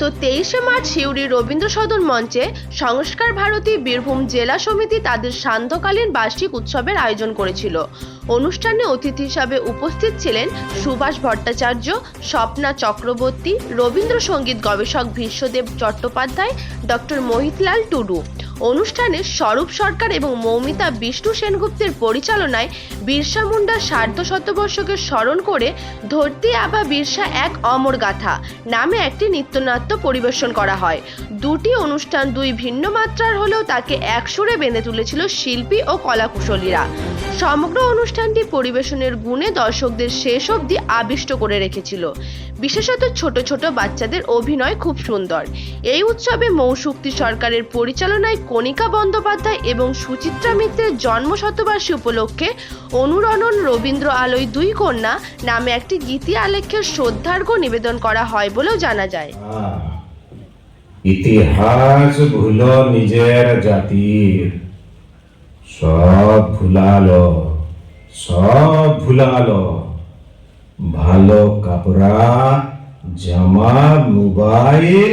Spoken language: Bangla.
তো তেইশে মার্চ সিউড়ি রবীন্দ্র সদন মঞ্চে সংস্কার ভারতী বীরভূম জেলা সমিতি তাদের সান্ধ্যকালীন বার্ষিক উৎসবের আয়োজন করেছিল। অনুষ্ঠানে অতিথি হিসাবে উপস্থিত ছিলেন সুভাষ ভট্টাচার্য, স্বপ্না চক্রবর্তী রবীন্দ্রসঙ্গীত গবেষক বিশ্বদেব চট্টোপাধ্যায়, ডক্টর মোহিতলাল টুডু। অনুষ্ঠানে স্বরূপ সরকার এবং মৌমিতা বিষ্ণু সেনগুপ্তের পরিচালনায় বিরসা মুন্ডার সার্ধ শতবর্ষকে স্মরণ করে ধরতি আবা বিরসা এক অমর গাথা নামে একটি নৃত্যনাট্য পরিবেশন করা হয়। দুটি অনুষ্ঠান দুই ভিন্ন মাত্রার হলেও তাকে এক সুরে বেঁধে তুলেছিল শিল্পী ও কলাকুশলীরা। সমগ্র অনুষ্ঠানটি পরিবেশনের গুণে দর্শকদের শেষ অবধি আবিষ্ট করে রেখেছিল। বিশেষত ছোট ছোট বাচ্চাদের অভিনয় খুব সুন্দর। এই উৎসবে মৌশুক্তি সরকারের পরিচালনায় কণিকা বন্দ্যোপাধ্যায় এবং সুচিত্রা মিত্রের জন্ম শতবার্ষী উপলক্ষে অনুরণন রবীন্দ্র আলোয় দুই কন্যা নামে একটি গীতি আলেখ্যের শ্রদ্ধার্ঘ্য নিবেদন করা হয় বলেও জানা যায়। ইতিহাস ভুলো নিজের জাতির। সব ভুলালো সব ভুলালো। ভালো কাপড়া, জামা, মোবাইল